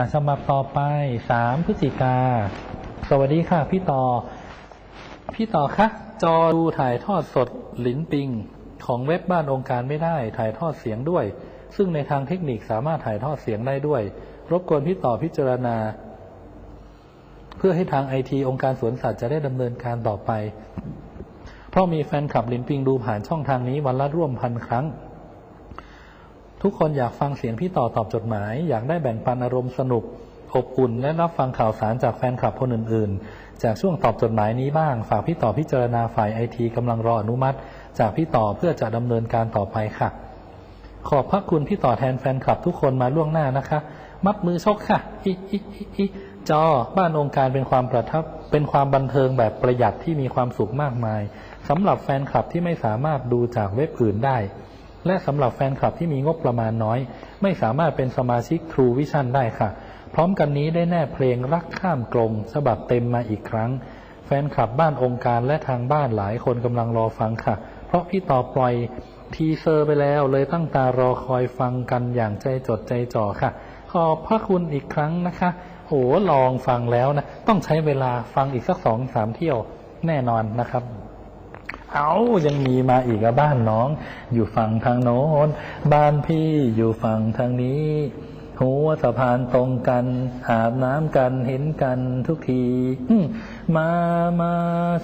อะฉบับต่อไปสามพฤศจิกา สวัสดีค่ะ พี่ต่อ พี่ต่อคะจอดูถ่ายทอดสดหลินปิง ของเว็บบ้านองค์การไม่ได้ถ่ายทอดเสียงด้วย ซึ่งในทางเทคนิคสามารถถ่ายทอดเสียงได้ด้วย รบกวนพี่ต่อพิจารณา เพื่อให้ทางไอทีองค์การสวนสัตว์จะได้ดำเนินการต่อไป เพราะมีแฟนคลับลินปิงดูผ่านช่องทางนี้วันละร่วมพันครั้ง ทุกคนอยากฟังเสียงพี่ต่อตอบจดหมาย อยากได้แบ่งปันอารมณ์สนุกอบอุ่นและรับฟังข่าวสารจากแฟนคลับคนอื่นๆ จากช่วงตอบจดหมายนี้บ้าง ฝากพี่ต่อพิจารณาฝ่ายไอทีกำลังรออนุมัติ จากพี่ต่อเพื่อจะดำเนินการต่อไปค่ะ ขอบพระคุณพี่ต่อแทนแฟนคลับทุกคนมาล่วงหน้านะคะ มัดมือชกค่ะอิอิอิอิจอบ้านองค์การเป็นความประทับเป็นความบันเทิงแบบประหยัดที่มีความสุขมากมายสำหรับแฟนคลับที่ไม่สามารถดูจากเว็บอื่นได้ และสำหรับแฟนคลับที่มีงบประมาณน้อย ไม่สามารถเป็นสมาชิก True Vision ได้ค่ะ พร้อมกันนี้ได้แน่เพลงรักข้ามกรงฉบับเต็มมาอีกครั้ง แฟนคลับบ้านองค์การและทางบ้านหลายคนกำลังรอฟังค่ะ เพราะพี่ต่อปล่อยทีเซอร์ไปแล้วเลยตั้งตารอคอยฟังกันอย่างใจจดใจจ่อค่ะ ขอบพระคุณอีกครั้งนะคะโหลองฟังแล้วนะ ต้องใช้เวลาฟังอีกสักสองสามเที่ยวแน่นอนนะครับ เอายังมีมาอีกบ้านน้อง อยู่ฝั่งทางโน้น บ้านพี่อยู่ฝั่งทางนี้หัวสะพานตรงกันอาบน้ำกันเห็นกันทุกทีมามา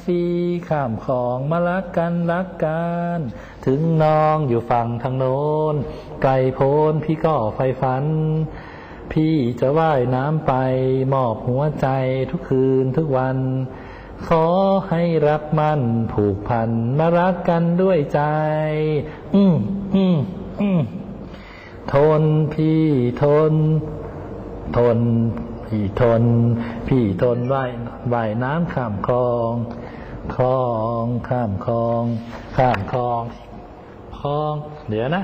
สีข้ามของมารักกันรักกัน ถึงน้องอยู่ฝั่งทางโน้น ไกลโพ้นพี่ก็ไฟฝัน พี่จะว่ายน้ำไปมอบหัวใจทุกคืนทุกวัน ขอให้รักมันผูกพันมารักกันด้วยใจ อืมอืมอืมทนพี่ทน ทน พี่ทน พี่ทนว่ายว่ายน้ำข้ามคลองคลองข้ามคลอง ข้ามคลองคลอง เดี๋ยวนะ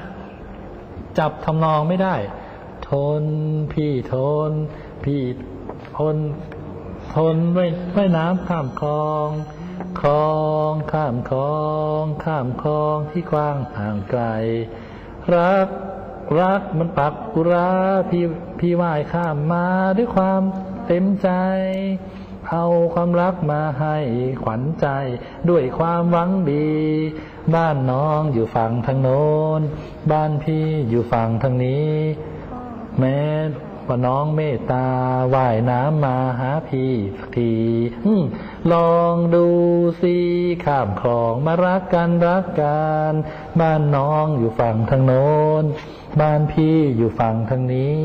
จับทำนองไม่ได้ ทนพี่ทน พี่ทน ทนไว้ไว้น้ำข้ามคลอง คลองข้ามคลอง ข้ามคลองที่กว้างห่างไกล รักรักมันปักกุราพี่พี่ว่ายข้ามมาด้วยความเต็มใจ เอาความรักมาให้ขวัญใจ ด้วยความหวังดี บ้านน้องอยู่ฝั่งทางโน้น บ้านพี่อยู่ฝั่งทางนี้ แม้ ว่าน้องเมตตาว่ายน้ำมาหาพี่สักทีลองดูสิข้ามคลองมารักกันรักกันบ้านน้องอยู่ฝั่งทางโน้น บ้านพี่อยู่ฝั่งทางนี้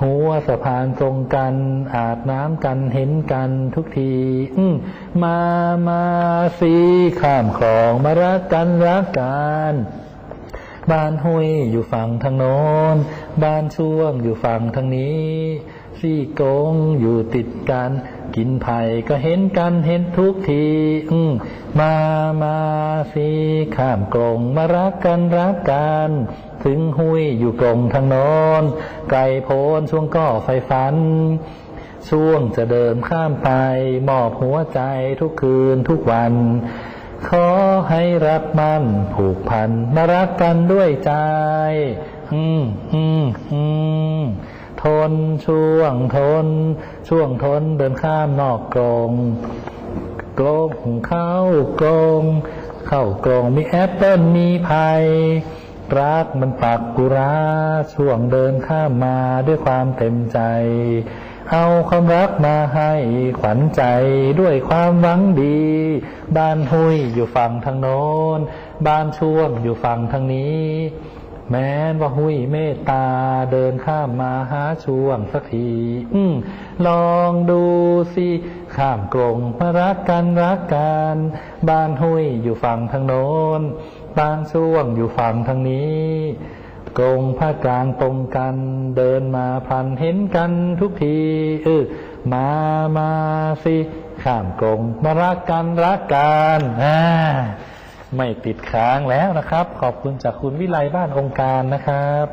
หัวสะพานตรงกัน อาบน้ำกันเห็นกันทุกทีมมามาสิข้ามคลองมารักกันรักกันบ้านห้วยอยู่ฝั่งทางโน้น บ้านช่วงอยู่ฝั่งทางนี้ ซี่โกงอยู่ติดกัน กินไผ่ก็เห็นกันเห็นทุกทีอืมามาสิข้ามกรงมารักกันรักกันถึงห้ยอยู่กรงทางโน้นไก่โพนช่วงก็ไฟฟันช่วงจะเดินข้ามไป มอบหัวใจทุกคืนทุกวัน ขอให้รักมั่นผูกพันมารักกันด้วยใจ อืมอืมอืมทนช่วงทน ช่วงทนเดินข้ามนอกกรงกรงเข้ากรงเข้ากรงมีแอปเปิลมีไผ่รักมันปักกุราช่วงเดินข้ามมาด้วยความเต็มใจ เอาความรักมาให้ขวัญใจด้วยความหวังดี บ้านหุยอยู่ฝั่งทางโน้น บ้านช่วงอยู่ฝั่งทางนี้ แม้นว่าหุยเมตตาเดินข้ามมาหาช่วงสักทีอืลองดูสิข้ามกรงมารักกันรักกันบ้านหุยอยู่ฝั่งทางโน้นบ้านช่วงอยู่ฝั่งทางนี้กรงผ้ากลางตรงกันเดินมาพันเห็นกันทุกทีเออมามาสิข้ามกรงมารักกันรักกันอ่า ไม่ติดค้างแล้วนะครับ ขอบคุณจากคุณวิไลบ้านองค์การนะครับ